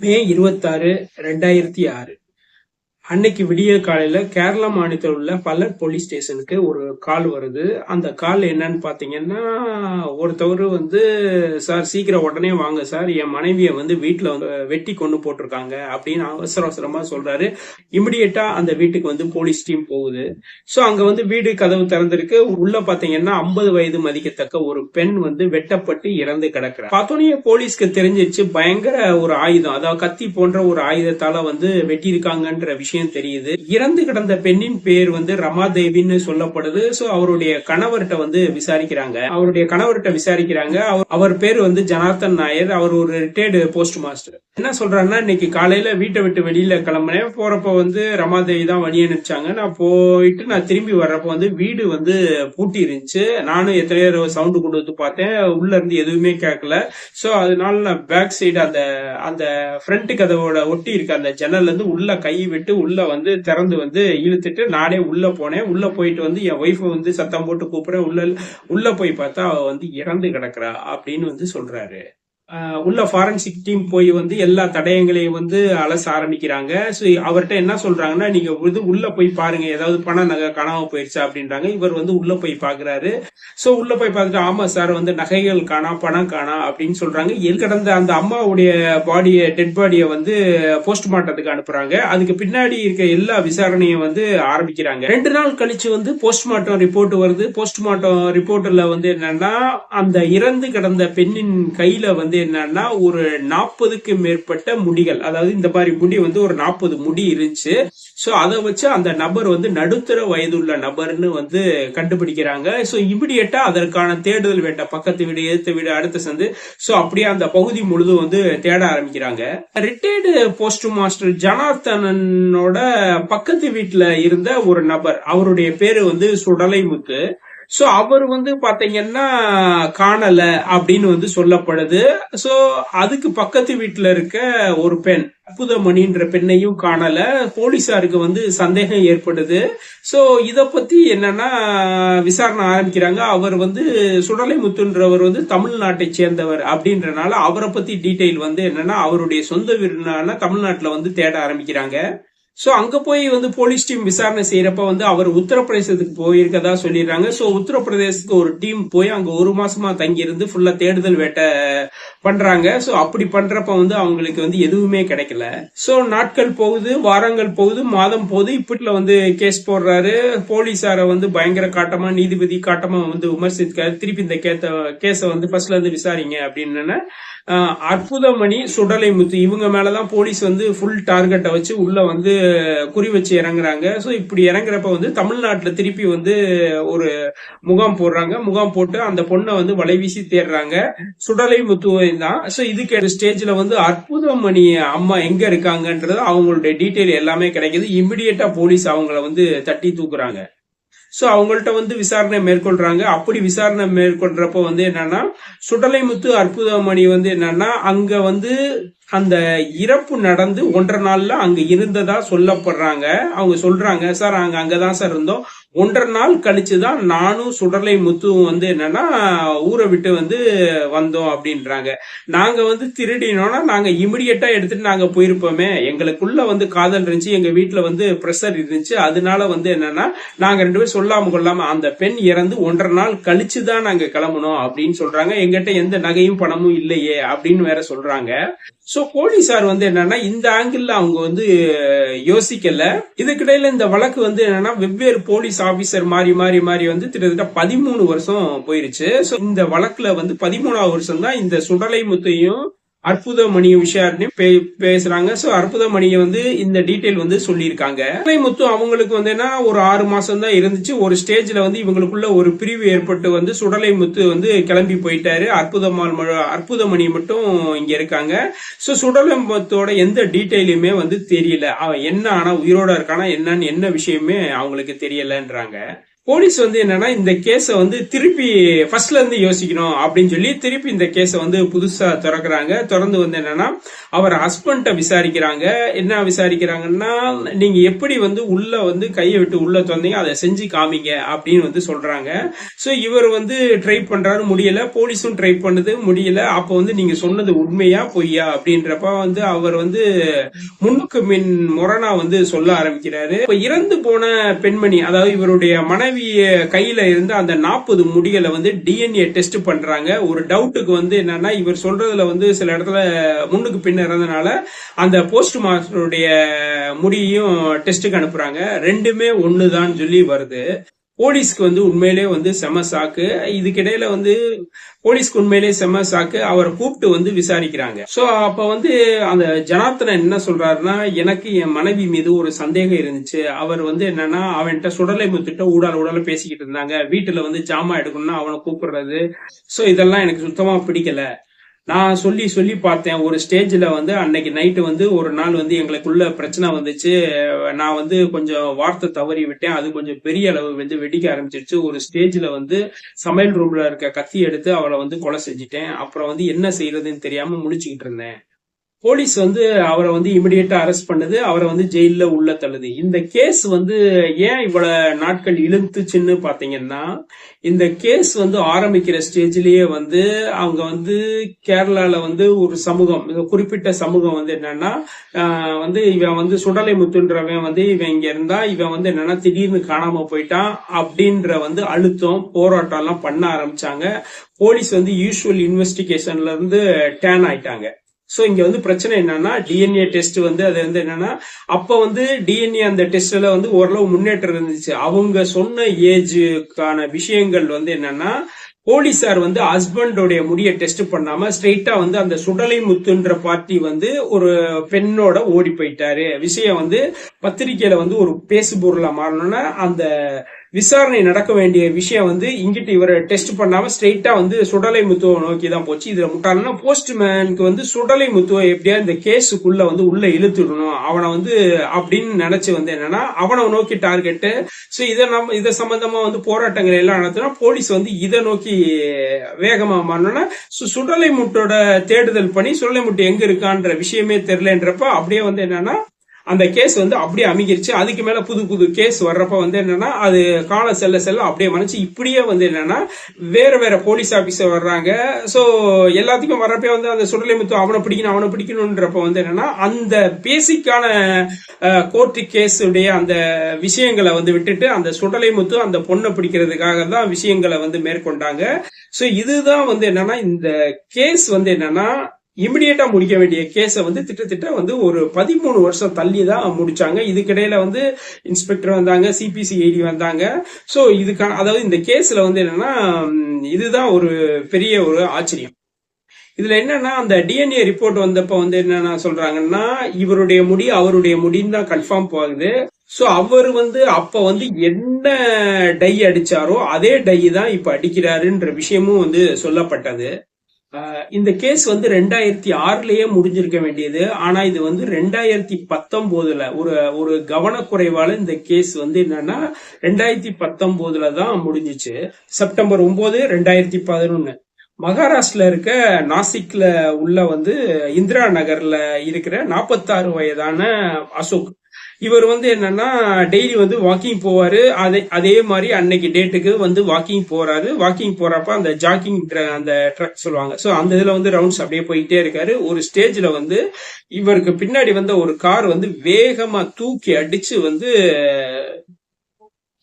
மே இருபத்தாறு ரெண்டாயிரத்தி ஆறு. அன்னைக்கு விடிய காலையில கேரளா மாநிலத்தில் உள்ள பல்லட் போலீஸ் ஸ்டேஷனுக்கு ஒரு கால் வருது. அந்த கால் என்னன்னு பாத்தீங்கன்னா ஒருத்தவர் வந்து சார் சீக்கிரம் உடனே வாங்க சார். என் மனைவியை வந்து வீட்டுல வந்து வெட்டி கொண்டு போட்டிருக்காங்க அப்படின்னு அவசர அவசரமா சொல்றாரு. இமிடியேட்டா அந்த வீட்டுக்கு வந்து போலீஸ் டீம் போகுது. சோ அங்க வந்து வீடு கதவு திறந்திருக்கு. உள்ள பாத்தீங்கன்னா ஐம்பது வயது மதிக்கத்தக்க ஒரு பெண் வந்து வெட்டப்பட்டு இறந்து கிடக்குற. பார்த்தோன்னே போலீஸ்க்கு தெரிஞ்சிச்சு பயங்கர ஒரு ஆயுதம். அதாவது கத்தி போன்ற ஒரு ஆயுதத்தால வந்து வெட்டியிருக்காங்கன்ற விஷயம் தெரியுது. இறந்து கிடந்த பெண்ணின் பேர் வந்து ரமாதேவின்னு சொல்லப்படுது. சோ அவருடைய கணவர்கிட்ட வந்து விசாரிக்கிறாங்க. அவருடைய கணவர்கிட்ட விசாரிக்கிறாங்க. அவர்- அவர் பேர் வந்து ஜனார்த்தன் நாயர். அவர் ஒரு ரிட்டையர்டு போஸ்ட் மாஸ்டர் என்ன சொல்றாருன்னா இன்னைக்கு காலையில வீட்டை விட்டு வெளியில கிளம்புனேன். போறப்ப வந்து ரமாதேவி தான் வழி அனுப்பிச்சாங்க. நான் போயிட்டு நான் திரும்பி வர்றப்ப வந்து வீடு வந்து பூட்டி இருந்துச்சு. நானும் எத்தனையோ சவுண்டு கொண்டு வந்து பார்த்தேன். உள்ள இருந்து எதுவுமே கேட்கல. சோ அதனால நான் பேக் சைடு அந்த அந்த ஃப்ரண்ட் கதவோட ஒட்டி இருக்க அந்த ஜன்னல்ல இருந்து உள்ள கை விட்டு உள்ள வந்து திறந்து வந்து இழுத்துட்டு நானே உள்ள போனேன். உள்ள போயிட்டு வந்து என் ஒய்ஃபை வந்து சத்தம் போட்டு கூப்பிடுறேன். உள்ள உள்ள போய் பார்த்தா அவ வந்து இறந்து கிடக்குறா அப்படின்னு வந்து சொல்றாரு. உள்ள ஃபாரன்சிக் டீம் போய் வந்து எல்லா தடயங்களையும் வந்து அலச ஆரம்பிக்கிறாங்க. ஸோ அவர்கிட்ட என்ன சொல்றாங்கன்னா நீங்க வந்து உள்ள போய் பாருங்க. ஏதாவது பண நகை காணாம போயிடுச்சா அப்படின்றாங்க. இவர் வந்து உள்ள போய் பாக்குறாரு. ஸோ உள்ள போய் பார்த்துட்டு ஆமா சார் வந்து நகைகள் காணா பணம் காணா அப்படின்னு சொல்றாங்க. எல் கடந்த அந்த அம்மாவுடைய பாடியை டெட் பாடியை வந்து போஸ்ட்மார்ட்டத்துக்கு அனுப்புறாங்க. அதுக்கு பின்னாடி இருக்க எல்லா விசாரணையும் வந்து ஆரம்பிக்கிறாங்க. ரெண்டு நாள் கழிச்சு வந்து போஸ்ட்மார்ட்டம் ரிப்போர்ட் வருது. போஸ்ட்மார்ட்டம் ரிப்போர்ட்ல வந்து என்னன்னா அந்த இறந்து கிடந்த பெண்ணின் கையில வந்து என்னன்னா ஒரு நாற்பதுக்கு மேற்பட்ட முடிகள். அதாவது இந்த மாதிரி முடி வந்து ஒரு நாற்பது முடி இருந்துச்சு. ஸோ அதை வச்சு அந்த நபர் வந்து நடுத்தர வயதுள்ள நபர்னு வந்து கண்டுபிடிக்கிறாங்க. ஸோ இமிடியட்டா அதற்கான தேடுதல் வேண்ட பக்கத்து வீடு எதிர்த்த வீடு அடுத்த சந்து. சோ அப்படியே அந்த பகுதி முழுதும் வந்து தேட ஆரம்பிக்கிறாங்க. ரிட்டையர்டு போஸ்ட் மாஸ்டர் ஜனார்த்தனனோட பக்கத்து வீட்டில் இருந்த ஒரு நபர் அவருடைய பேரு வந்து சுடலைமுத்து. ஸோ அவர் வந்து பார்த்தீங்கன்னா காணல அப்படின்னு வந்து சொல்லப்படுது. ஸோ அதுக்கு பக்கத்து வீட்டில் இருக்க ஒரு பெண் அற்புதமணின்ற பெண்ணையும் காணல. போலீசாருக்கு வந்து சந்தேகம் ஏற்படுது. ஸோ இதை பத்தி என்னன்னா விசாரணை ஆரம்பிக்கிறாங்க. அவர் வந்து சுடலைமுத்துன்றவர் வந்து தமிழ்நாட்டை சேர்ந்தவர் அப்படின்றனால அவரை பத்தி டீட்டெயில் வந்து என்னன்னா அவருடைய சொந்த வீடுனால தமிழ்நாட்டில் வந்து தேட ஆரம்பிக்கிறாங்க. ஸோ அங்கே போய் வந்து போலீஸ் டீம் விசாரணை செய்யறப்ப வந்து அவர் உத்தரப்பிரதேசத்துக்கு போயிருக்கதா சொல்லிடுறாங்க. ஸோ உத்தரப்பிரதேசத்துக்கு ஒரு டீம் போய் அங்கே ஒரு மாசமா தங்கி இருந்து ஃபுல்லா தேடுதல் வேட்டை பண்றாங்க. ஸோ அப்படி பண்றப்ப வந்து அவங்களுக்கு வந்து எதுவுமே கிடைக்கல. ஸோ நாட்கள் போகுது வாரங்கள் போகுது மாதம் போகுது. இப்படில வந்து கேஸ் போடுறாரு. போலீஸாரை வந்து பயங்கர காட்டமா நீதிபதி காட்டமா வந்து விமர்சிக்காரு திருப்பி இந்த கேத்த கேஸை வந்து ஃபர்ஸ்ட்ல இருந்து விசாரிங்க அப்படின்னு அற்புதமணி சுடலை முத்து இவங்க மேலதான் போலீஸ் வந்து ஃபுல் டார்கெட்டை வச்சு உள்ள வந்து குறி வச்சு இறங்குறாங்க. ஸோ இப்படி இறங்குறப்ப வந்து தமிழ்நாட்டில் திருப்பி வந்து ஒரு முகாம் போடுறாங்க. முகாம் போட்டு அந்த பொண்ணை வந்து வலைவீசி தேடுறாங்க. சுடலை முத்துவை தான் ஸோ இதுக்கு ஸ்டேஜ்ல வந்து அற்புதமணி அம்மா எங்க இருக்காங்கன்றது அவங்களுடைய டீட்டெயில் எல்லாமே கிடைக்குது. இமிடியேட்டா போலீஸ் அவங்கள வந்து தட்டி தூக்குறாங்க. ஸோ அவங்கள்ட்ட வந்து விசாரணை மேற்கொள்றாங்க. அப்படி விசாரணை மேற்கொள்றப்ப வந்து என்னன்னா சுடலைமுத்து அற்புதமணி வந்து என்னன்னா அங்க வந்து அந்த இறப்பு நடந்து ஒன்றரை நாள்ல அங்க இருந்ததா சொல்லப்படுறாங்க. அவங்க சொல்றாங்க சார் அங்க அங்கதான் சார் இருந்தோம். ஒன்றரை நாள் கழிச்சுதான் நானும் சுடலை முத்துவும் வந்து என்னன்னா ஊரை விட்டு வந்து வந்தோம் அப்படின்றாங்க. நாங்க வந்து திருடினோம்னா நாங்க இமிடியட்டா எடுத்துட்டு நாங்க போயிருப்போமே. எங்களுக்குள்ள வந்து காதல் இருந்துச்சு எங்க வீட்டுல வந்து ப்ரெஷர் இருந்துச்சு. அதனால வந்து என்னன்னா நாங்க ரெண்டு பேரும் சொல்லாம கொள்ளாம அந்த பெண் இறந்து ஒன்றரை நாள் கழிச்சு தான் நாங்க கிளம்பணும் அப்படின்னு சொல்றாங்க. எங்கிட்ட எந்த நகையும் பணமும் இல்லையே அப்படின்னு வேற சொல்றாங்க. சோ சார் வந்து என்னன்னா இந்த ஆங்கிள் அவங்க வந்து யோசிக்கல. இதுக்கிடையில இந்த வழக்கு வந்து என்னன்னா வெவ்வேறு போலீஸ் ஆபீசர் மாறி மாறி மாறி வந்து கிட்டத்தட்ட பதிமூணு வருஷம் போயிருச்சு. ஸோ இந்த வழக்குல வந்து பதிமூணாவது வருஷம் தான் இந்த சுடலை முத்தையும் அற்புதமணி விஷயம் பே- பேசுறாங்க. சோ அற்புதமணியை வந்து இந்த டீட்டெயில் வந்து சொல்லியிருக்காங்க. முத்து அவங்களுக்கு வந்து என்ன ஒரு ஆறு மாசம் தான் இருந்துச்சு. ஒரு ஸ்டேஜ்ல வந்து இவங்களுக்குள்ள ஒரு பிரிவு ஏற்பட்டு வந்து சுடலை முத்து வந்து கிளம்பி போயிட்டாரு. அற்புதமால் அற்புதமணி மட்டும் இங்க இருக்காங்க. சோ சுடலை முத்தோட எந்த டீட்டெயிலுமே வந்து தெரியல. அவன் என்ன ஆனா உயிரோட இருக்கானா என்னன்னு என்ன விஷயமே அவங்களுக்கு தெரியலன்றாங்க. போலீஸ் வந்து என்னன்னா இந்த கேஸை வந்து திருப்பி ஃபர்ஸ்ட்ல இருந்து யோசிக்கணும் அப்படின்னு சொல்லி திருப்பி இந்த கேஸை வந்து புதுசா திறக்கிறாங்க. திறந்து வந்து என்னன்னா அவர் ஹஸ்பண்ட விசாரிக்கிறாங்க. என்ன விசாரிக்கிறாங்கன்னா நீங்க எப்படி வந்து உள்ள வந்து கையை விட்டு உள்ள திறந்தீங்க அதை செஞ்சு காமிங்க அப்படின்னு வந்து சொல்றாங்க. ஸோ இவர் வந்து ட்ரை பண்றாரு முடியல. போலீஸும் ட்ரை பண்ணுது முடியல. அப்போ வந்து நீங்க சொன்னது உண்மையா பொய்யா அப்படின்றப்ப வந்து அவர் வந்து முன்னுக்கு மின் முரணா வந்து சொல்ல ஆரம்பிக்கிறாரு. இப்போ இறந்து போன பெண்மணி அதாவது இவருடைய மனைவி கையில இருந்து அந்த நாற்பது முடிகளை வந்து டிஎன்ஏ டெஸ்ட் பண்றாங்க. ஒரு டவுட்டுக்கு வந்து என்னன்னா இவர் சொல்றதுல வந்து சில இடத்துல முன்னுக்கு பின்ன இருந்ததுனால அந்த போஸ்ட் மாஸ்டருடைய முடியையும் டெஸ்ட்டுக்கு அனுப்புறாங்க. ரெண்டுமே ஒண்ணுதான் சொல்லி வருது. போலீஸ்க்கு வந்து உண்மையிலே வந்து செம சாக்கு. இதுக்கிடையில வந்து போலீஸ்க்கு உண்மையிலே செம சாக்கு. அவரை கூப்பிட்டு வந்து விசாரிக்கிறாங்க. சோ அப்ப வந்து அந்த ஜனார்த்தனன் என்ன சொல்றாருன்னா எனக்கு என் மனைவி மீது ஒரு சந்தேகம் இருந்துச்சு. அவர் வந்து என்னன்னா அவன்கிட்ட சுடலை முத்திட்ட ஊடால ஊடால பேசிக்கிட்டு இருந்தாங்க. வீட்டுல வந்து ஜாமா எடுக்கணும்னா அவனை கூப்பிடுறது. சோ இதெல்லாம் எனக்கு சுத்தமா பிடிக்கல. நான் சொல்லி சொல்லி பார்த்தேன். ஒரு ஸ்டேஜில் வந்து அன்னைக்கு நைட்டு வந்து ஒரு நாள் வந்து எங்களுக்குள்ள பிரச்சனை வந்துச்சு. நான் வந்து கொஞ்சம் வார்த்தை தவறி விட்டேன். அது கொஞ்சம் பெரிய அளவு வந்து வெடிக்க ஆரம்பிச்சிருச்சு. ஒரு ஸ்டேஜில் வந்து சமையல் ரூமில் இருக்க கத்தி எடுத்து அவளை வந்து கொலை செஞ்சுட்டேன். அப்புறம் வந்து என்ன செய்யறதுன்னு தெரியாமல் முடிச்சுக்கிட்டு இருந்தேன். போலீஸ் வந்து அவரை வந்து இமிடியேட்டா அரெஸ்ட் பண்ணுது அவரை வந்து ஜெயில உள்ள தள்ளுது. இந்த கேஸ் வந்து ஏன் இவ்வளவு நாட்கள் இழுத்துச்சுன்னு பாத்தீங்கன்னா இந்த கேஸ் வந்து ஆரம்பிக்கிற ஸ்டேஜ்லயே வந்து அவங்க வந்து கேரளால வந்து ஒரு சமூகம் குறிப்பிட்ட சமூகம் வந்து என்னன்னா வந்து இவன் வந்து சுடலை முத்துன்றவன் வந்து இவன் இங்க இருந்தா இவன் வந்து என்னன்னா திடீர்னு காணாம போயிட்டான் அப்படின்ற வந்து அழுத்தம் போராட்டம் எல்லாம் பண்ண ஆரம்பிச்சாங்க. போலீஸ் வந்து யூஸ்வல் இன்வெஸ்டிகேஷன்ல இருந்து டேன் ஆயிட்டாங்க. ஸோ இங்கே வந்து பிரச்சனை என்னன்னா டிஎன்ஏ டெஸ்ட் வந்து அது வந்து என்னன்னா அப்போ வந்து டிஎன்ஏ அந்த டெஸ்ட்ல வந்து ஓரளவு முன்னேற்றம் இருந்துச்சு. அவங்க சொன்ன ஏஜுக்கான விஷயங்கள் வந்து என்னன்னா போலீசார் வந்து ஹஸ்பண்டோடைய முடிய டெஸ்ட் பண்ணாம ஸ்ட்ரெயிட்டா வந்து அந்த சுடலை முத்துன்ற பார்ட்டி வந்து ஒரு பெண்ணோட ஓடி போயிட்டாரு. விஷயம் வந்து பத்திரிகையில வந்து ஒரு பேசு பொருளா மாறணும்னா அந்த விசாரணை நடக்க வேண்டிய விஷயம் வந்து இங்கிட்டு இவரை டெஸ்ட் பண்ணாம ஸ்ட்ரெயிட்டா வந்து சுடலை முத்துவை நோக்கி தான் போச்சு. இதுல முட்டாள்னா போஸ்ட்மேனுக்கு வந்து சுடலை முத்துவை எப்படியா இந்த கேஸுக்குள்ள வந்து உள்ள இழுத்துடணும். அவனை வந்து அப்படின்னு நினைச்சு வந்து என்னன்னா அவனை நோக்கி டார்கெட் சோ இதை நம்ம இதை சம்பந்தமா வந்து போராட்டங்கள் எல்லாம் நடத்தினா போலீஸ் வந்து இதை நோக்கி வேகமா மாறணும்னா சுடலை முட்டோட தேடுதல் பண்ணி சுடலை முட்டு எங்க இருக்கான்ற விஷயமே தெரியலன்றப்ப அப்படியே வந்து என்னன்னா அந்த கேஸ் வந்து அப்படியே அமைகிருச்சு. அதுக்கு மேல புது புது கேஸ் வர்றப்ப வந்து என்னன்னா அது காலம் செல்ல செல்ல அப்படியே மறைச்சு இப்படியே வந்து என்னன்னா வேற வேற போலீஸ் ஆஃபீஸர் வர்றாங்க. ஸோ எல்லாத்துக்கும் வர்றப்ப வந்து அந்த சுடலை முத்து அவனை பிடிக்கணும் அவனை பிடிக்கணும்ன்றப்ப வந்து என்னன்னா அந்த பேசிக்கான கோர்ட்டு கேஸ் உடைய அந்த விஷயங்களை வந்து விட்டுட்டு அந்த சுடலை முத்து அந்த பொண்ணை பிடிக்கிறதுக்காக தான் விஷயங்களை வந்து மேற்கொண்டாங்க. ஸோ இதுதான் வந்து என்னன்னா இந்த கேஸ் வந்து என்னன்னா இமிடியேட்டா முடிக்க வேண்டிய கேஸை வந்து திட்டத்திட்ட வந்து ஒரு பதிமூணு வருஷம் தள்ளி தான் முடிச்சாங்க. இதுக்கிடையில வந்து இன்ஸ்பெக்டர் வந்தாங்க சிபிசிஐடி வந்தாங்க. ஸோ இதுக்கான அதாவது இந்த கேஸ்ல வந்து என்னன்னா இதுதான் ஒரு பெரிய ஒரு ஆச்சரியம். இதுல என்னன்னா அந்த டிஎன்ஏ ரிப்போர்ட் வந்தப்ப வந்து என்னன்னா சொல்றாங்கன்னா இவருடைய முடி அவருடைய முடின்னு தான் கன்ஃபார்ம் போகுது. சோ அவர் வந்து அப்ப வந்து என்ன டை அடிச்சாரோ அதே டை தான் இப்ப அடிக்கிறாருன்ற விஷயமும் வந்து சொல்லப்பட்டது. இந்த கேஸ் வந்து ரெண்டாயிரத்தி ஆறுலயே முடிஞ்சிருக்க வேண்டியது. ஆனா இது வந்து ரெண்டாயிரத்தி பத்தொன்பதுல ஒரு ஒரு கவனக்குறைவால இந்த கேஸ் வந்து என்னன்னா ரெண்டாயிரத்தி பத்தொன்பதுல தான் முடிஞ்சிச்சு. செப்டம்பர் ஒன்பது ரெண்டாயிரத்தி பதினொன்னு. மகாராஷ்டிரல இருக்க நாசிக்ல உள்ள வந்து இந்திரா நகர்ல இருக்கிற நாற்பத்தாறு வயதான அசோக். இவர் வந்து என்னன்னா டெய்லி வந்து வாக்கிங் போவாரு. அதே அதே மாதிரி அன்னைக்கு டேட்டுக்கு வந்து வாக்கிங் போறாரு. வாக்கிங் போறப்ப அந்த ஜாக்கிங் அந்த ட்ரக் சொல்லுவாங்க. சோ அந்த இதுல வந்து ரவுண்ட்ஸ் அப்படியே போயிட்டே இருக்காரு. ஒரு ஸ்டேஜ்ல வந்து இவருக்கு பின்னாடி வந்த ஒரு கார் வந்து வேகமா தூக்கி அடிச்சு வந்து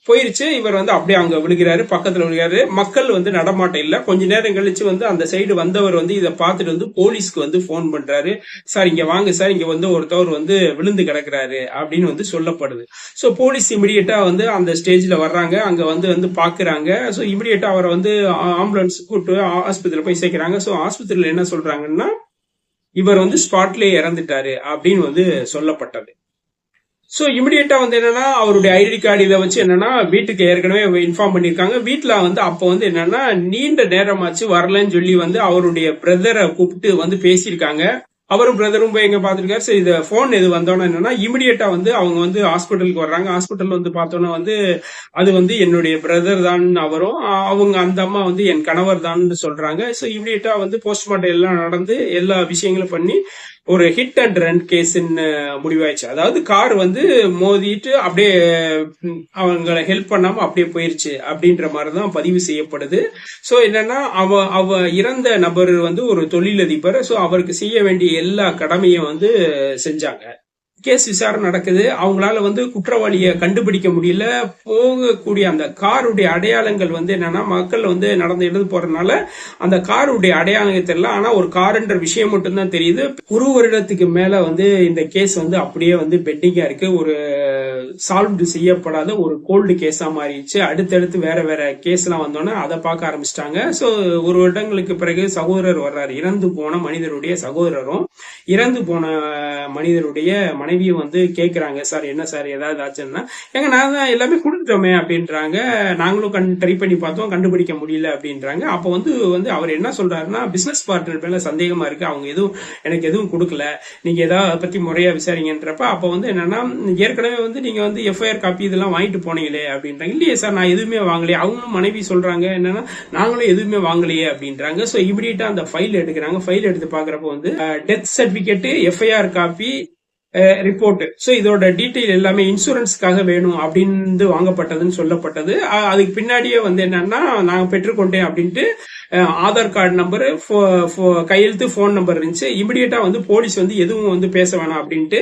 போயிருச்சு. இவர் வந்து அப்படியே அங்க விழுகிறாரு பக்கத்துல விழுகிறாரு. மக்கள் வந்து நடமாட்டம் இல்ல. கொஞ்ச நேரம் கழிச்சு வந்து அந்த சைடு வந்தவர் வந்து இதை பார்த்துட்டு வந்து போலீஸ்க்கு வந்து போன் பண்றாரு. சார் இங்க வாங்க சார். இங்க வந்து ஒருத்தவர் வந்து விழுந்து கிடக்குறாரு அப்படின்னு வந்து சொல்லப்படுது. சோ போலீஸ் இமிடியேட்டா வந்து அந்த ஸ்டேஜ்ல வர்றாங்க. அங்க வந்து வந்து பாக்குறாங்க. சோ இமிடியேட்டா அவரை வந்து ஆம்புலன்ஸ் கூப்பிட்டு ஆஸ்பத்திரியில போய் சேர்க்கிறாங்க. சோ ஆஸ்பத்திரியில என்ன சொல்றாங்கன்னா இவர் வந்து ஸ்பாட்லயே இறந்துட்டாரு அப்படின்னு வந்து சொல்லப்பட்டது. சோ இமிடியேட்டா வந்து என்னன்னா அவருடைய ஐடி கார்டு இதை வச்சு என்னன்னா வீட்டுக்கு ஏற்கனவே இன்ஃபார்ம் பண்ணிருக்காங்க வீட்டில் வந்து அப்ப வந்து என்னன்னா நீண்ட நேரமாச்சு வரலன்னு சொல்லி வந்து அவருடைய பிரதரை கூப்பிட்டு வந்து பேசியிருக்காங்க. அவரும் பிரதரும் போய் எங்க பாத்துருக்காரு சரி இந்த போன் எது வந்தோன்னு என்னன்னா இமிடியேட்டா வந்து அவங்க வந்து ஹாஸ்பிட்டலுக்கு வர்றாங்க. ஹாஸ்பிட்டல் வந்து பார்த்தோன்னா வந்து அது வந்து என்னுடைய பிரதர் தான் அவரும். அவங்க அந்த அம்மா வந்து என் கணவர் தான் சொல்றாங்க. ஸோ இமிடியேட்டா வந்து போஸ்ட்மார்ட்டம் எல்லாம் நடந்து எல்லா விஷயங்களும் பண்ணி ஒரு ஹிட் அண்ட் ரன் கேஸ்ன்னு முடிவாயிடுச்சு. அதாவது கார் வந்து மோதிட்டு அப்படியே அவங்களை அவங்கள ஹெல்ப் பண்ணாம அப்படியே போயிருச்சு அப்படின்ற மாதிரி தான் பதிவு செய்யப்படுது. ஸோ என்னன்னா அவ அவ இறந்த நபர் வந்து ஒரு தொழிலதிபர். ஸோ அவருக்கு செய்ய வேண்டிய எல்லா கடமையும் வந்து செஞ்சாங்க. கேஸ் விசாரணை நடக்குது. அவங்களால வந்து குற்றவாளியை கண்டுபிடிக்க முடியல. போகக்கூடிய அந்த காருடைய அடையாளங்கள் வந்து என்னன்னா மக்கள் வந்து நடந்து எழுது போறதுனால அந்த காருடைய அடையாளங்கள் தெரியல. ஆனா ஒரு காருன்ற விஷயம் மட்டும்தான் தெரியுது. ஒரு வருடத்துக்கு மேல வந்து இந்த கேஸ் வந்து அப்படியே வந்து பெண்டிங்கா இருக்கு. ஒரு சால்வ்டு செய்யப்படாத ஒரு கோல்டு கேஸா மாறிடுச்சு. அடுத்தடுத்து வேற வேற கேஸ் எல்லாம் வந்தோன்னே அதை பார்க்க ஆரம்பிச்சிட்டாங்க. ஸோ ஒரு வருடங்களுக்கு பிறகு சகோதரர் வர்றாரு. இறந்து போன மனிதருடைய சகோதரரும் இறந்து போன மனிதருடைய மனைவியும் வந்து கேட்குறாங்க சார் என்ன சார் ஏதாவது ஆச்சுன்னா? ஏங்க நான் தான் எல்லாமே கொடுத்துட்டோமே அப்படின்றாங்க. நாங்களும் கண் ட்ரை பண்ணி பார்த்தோம் கண்டுபிடிக்க முடியல அப்படின்றாங்க. அப்போ வந்து வந்து அவர் என்ன சொல்றாருன்னா பிஸ்னஸ் பார்ட்னர் மேல சந்தேகமா இருக்கு. அவங்க எதுவும் எனக்கு எதுவும் கொடுக்கல. நீங்க ஏதாவது அதை பத்தி முறையா விசாரிங்கன்றப்ப அப்போ வந்து என்னன்னா ஏற்கனவே வந்து நீங்க வந்து எஃப்ஐஆர் காப்பி இதெல்லாம் வாங்கிட்டு போனீங்களே அப்படின்றாங்க. இல்லையே சார் நான் எதுவுமே வாங்கலையே. அவங்களும் மனைவி சொல்றாங்க என்னன்னா நாங்களும் எதுவுமே வாங்கலையே அப்படின்றாங்க. ஸோ இமிடியட்டா அந்த ஃபைல் எடுக்கிறாங்க. ஃபைல் எடுத்து பாக்குறப்ப வந்து death certificate FIR copy report so இதோட டீட்டெயில் எல்லாமே இன்சூரன்ஸ்க்காக வேணும் அப்படின்னு வாங்கப்பட்டதுன்னு சொல்லப்பட்டது. அதுக்கு பின்னாடியே வந்து என்னன்னா நான் பெற்றுக்கொண்டேன் அப்படின்ட்டு ஆதார் கார்டு நம்பர் கையெழுத்து ஃபோன் நம்பர் இருந்துச்சு. இமிடியேட்டா வந்து போலீஸ் வந்து எதுவும் வந்து பேச வேணாம் அப்படின்ட்டு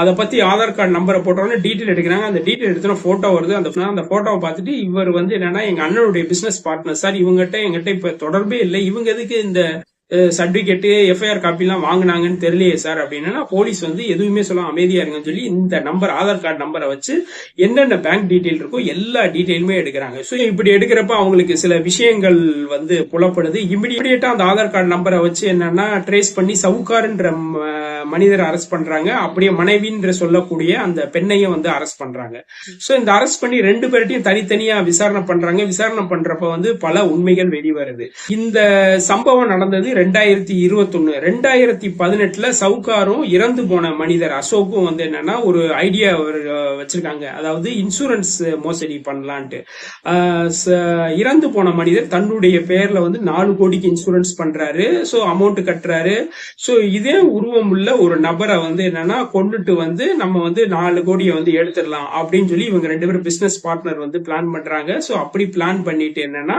அதை பத்தி ஆதார் கார்டு நம்பரை போட்டோன்னே டீட்டெயில் எடுக்கிறாங்க. அந்த டீட்டெயில் எடுத்துன போட்டோ வருது. அந்த அந்த போட்டோவை பார்த்துட்டு இவர் வந்து என்னன்னா எங்க அண்ணனுடைய பிசினஸ் பார்ட்னர் சார் இவங்ககிட்ட எங்கிட்ட இப்ப தொடர்பே இல்லை. இவங்க எதுக்கு இந்த சர்டிஃபிகேட்டு எஃப்ஐஆர் காப்பிலாம் வாங்கினாங்கன்னு தெரியலையே சார் அப்படின்னா போலீஸ் வந்து எதுவுமே சொல்ல அமைதியா இருங்கன்னு சொல்லி இந்த நம்பர் ஆதார் கார்டு நம்பரை வச்சு என்னென்ன பேங்க் டீட்டெயில் இருக்கோ எல்லா டீட்டெயிலுமே எடுக்கிறாங்க. ஸோ இப்படி எடுக்கிறப்ப அவங்களுக்கு சில விஷயங்கள் வந்து புலப்படுது. இமிடியேட்டா அந்த ஆதார் கார்டு நம்பரை வச்சு என்னன்னா ட்ரேஸ் பண்ணி சவுக்காருன்ற மனிதர் மனிதரை அரெஸ்ட் பண்றாங்க. அப்படியே மனைவின்ற சொல்லக்கூடிய அந்த பெண்ணையும் வந்து அரெஸ்ட் பண்றாங்க. ஸோ இந்த அரெஸ்ட் பண்ணி ரெண்டு பேர்ட்டையும் தனித்தனியா விசாரணை பண்றாங்க. விசாரணை பண்றப்ப வந்து பல உண்மைகள் வெளிவருது. இந்த சம்பவம் நடந்தது ரெண்டாயிரத்தி இருபத்தொன்னு ரெண்டாயிரத்தி பதினெட்டுல சவுகாரும் இறந்து போன மனிதர் அசோக்கும் வந்து என்னன்னா ஒரு ஐடியா வச்சிருக்காங்க. அதாவது இன்சூரன்ஸ் மோசடி பண்ணலான்ட்டு. ஆஹ் இறந்து போன மனிதர் தன்னுடைய பேர்ல வந்து நாலு கோடிக்கு இன்சூரன்ஸ் பண்றாரு. ஸோ அமௌண்ட் கட்டுறாரு. ஸோ இதே உருவம் உள்ள ஒரு நபரை வந்து என்னன்னா கொண்டுட்டு வந்து நம்ம வந்து நாலு கோடியை வந்து எடுத்துடலாம் அப்படின்னு சொல்லி இவங்க ரெண்டு பேரும் பிசினஸ் பார்ட்னர் வந்து பிளான் பண்றாங்க. ஸோ அப்படி பிளான் பண்ணிட்டு என்னன்னா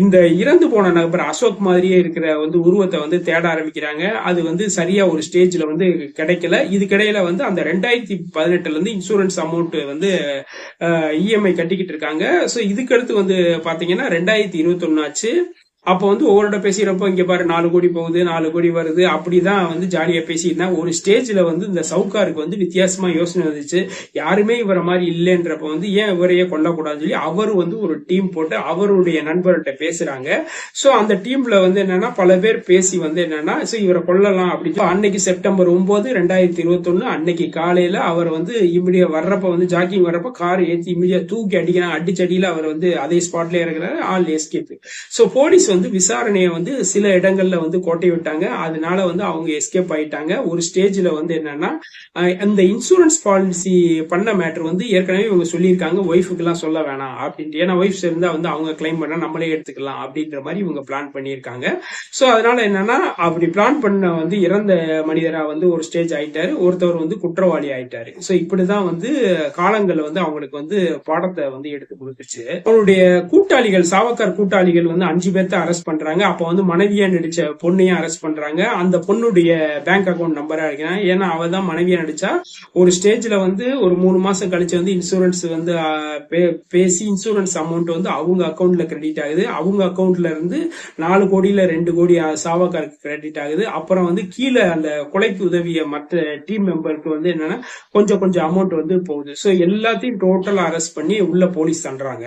இந்த இறந்து போன நபர் அசோக் மாதிரியே இருக்கிற வந்து உருவத்தை வந்து தேட ஆரம்பிக்கிறாங்க. அது வந்து சரியா ஒரு ஸ்டேஜ்ல வந்து கிடைக்கல. இதுக்கிடையில வந்து அந்த ரெண்டாயிரத்தி பதினெட்டுல இருந்து இன்சூரன்ஸ் அமௌண்ட் வந்து இஎம்ஐ கட்டிக்கிட்டு இருக்காங்க. ஸோ இதுக்கடுத்து வந்து பாத்தீங்கன்னா ரெண்டாயிரத்தி இருபத்தொன்னு ஆச்சு. அப்போ வந்து ஒவ்வொருட பேசுகிறப்போ இங்கே பாரு நாலு கோடி போகுது நாலு கோடி வருது அப்படிதான் வந்து ஜாலியாக பேசியிருந்தேன் ஒரு ஸ்டேஜில் வந்து இந்த சவுக்காருக்கு வந்து வித்தியாசமா யோசனை வந்துச்சு. யாருமே இவரை மாதிரி இல்லைன்றப்ப வந்து ஏன் இவரையே கொல்லக்கூடாதுன்னு சொல்லி அவர் வந்து ஒரு டீம் போட்டு அவருடைய நண்பர்கிட்ட பேசுகிறாங்க ஸோ அந்த டீமில் வந்து என்னன்னா பல பேர் பேசி வந்து என்னன்னா ஸோ இவரை கொல்லலாம் அப்படின்னு சொல்லி அன்னைக்கு செப்டம்பர் ஒம்பது ரெண்டாயிரத்தி இருபத்தொன்னு அன்னைக்கு காலையில் அவர் வந்து இமிடியா வர்றப்ப வந்து ஜாக்கிங் வர்றப்ப கார் ஏற்றி இமிடியா தூக்கி அடிக்கிறான் அடிச்சடியில் அவர் வந்து அதே ஸ்பாட்லேயே இருக்கிறாரு ஆல் எஸ்கேப் ஸோ போலீஸ் வந்து விசாரணையை வந்து சில இடங்கள்ல வந்து கோட்டை விட்டாங்க. அதனால வந்து அவங்க எஸ்கேப் ஆயிட்டாங்க. ஒரு ஸ்டேஜ்ல வந்து என்னன்னா அந்த இன்சூரன்ஸ் பாலிசி பண்ண மேட்டர் வந்து ஏற்கனவே இவங்க சொல்லியிருக்காங்க. ஒய்ஃபுக்கு எல்லாம் சொல்ல வேணாம் அப்படின்ட்டு. ஏன்னா ஒய்ஃப் இருந்தா வந்து அவங்க கிளைம் பண்ணா நம்மளே எடுத்துக்கலாம் அப்படின்ற மாதிரி இவங்க பிளான் பண்ணியிருக்காங்க. சோ அதனால என்னன்னா அப்படி பிளான் பண்ண வந்து இறந்த மனிதரா வந்து ஒரு ஸ்டேஜ் ஆயிட்டாரு. ஒருத்தவர் வந்து குற்றவாளி ஆயிட்டாரு. சோ இப்படிதான் வந்து காலங்கள் வந்து அவங்களுக்கு வந்து பாடத்தை வந்து எடுத்து கொடுத்துச்சு. அவனுடைய கூட்டாளிகள் சாவக்கார் கூட்டாளிகள் வந்து அஞ்சு பேர்த்த அரெஸ்ட் பண்றாங்க. அப்ப வந்து மனைவியா நடிச்ச பொண்ணையும் அரெஸ்ட் பண்றாங்க. அந்த பொண்ணுடைய பேங்க் அக்கவுண்ட் நம்பரா இருக்கிறேன் ஏன்னா அவ தான் மனைவியா நடிச்சா ஒரு ஸ்டேஜ்ல வந்து ஒரு மூணு மாசம் கழிச்சு வந்து இன்சூரன்ஸ் வந்து பே- பேசி இன்சூரன்ஸ் அமௌண்ட் வந்து அவங்க அக்கௌண்ட்ல கிரெடிட் ஆகுது. அவங்க அக்கௌண்ட்ல இருந்து நாலு கோடியில ரெண்டு கோடி ஆ, சாவக்காருக்கு கிரெடிட் ஆகுது. அப்புறம் வந்து கீழே அந்த கொலைக்கு உதவிய மற்ற டீம் மெம்பருக்கு வந்து என்னன்னா கொஞ்சம் கொஞ்சம் அமௌண்ட் வந்து போகுது. ஸோ எல்லாத்தையும் டோட்டலா அரெஸ்ட் பண்ணி உள்ள போலீஸ் தண்றாங்க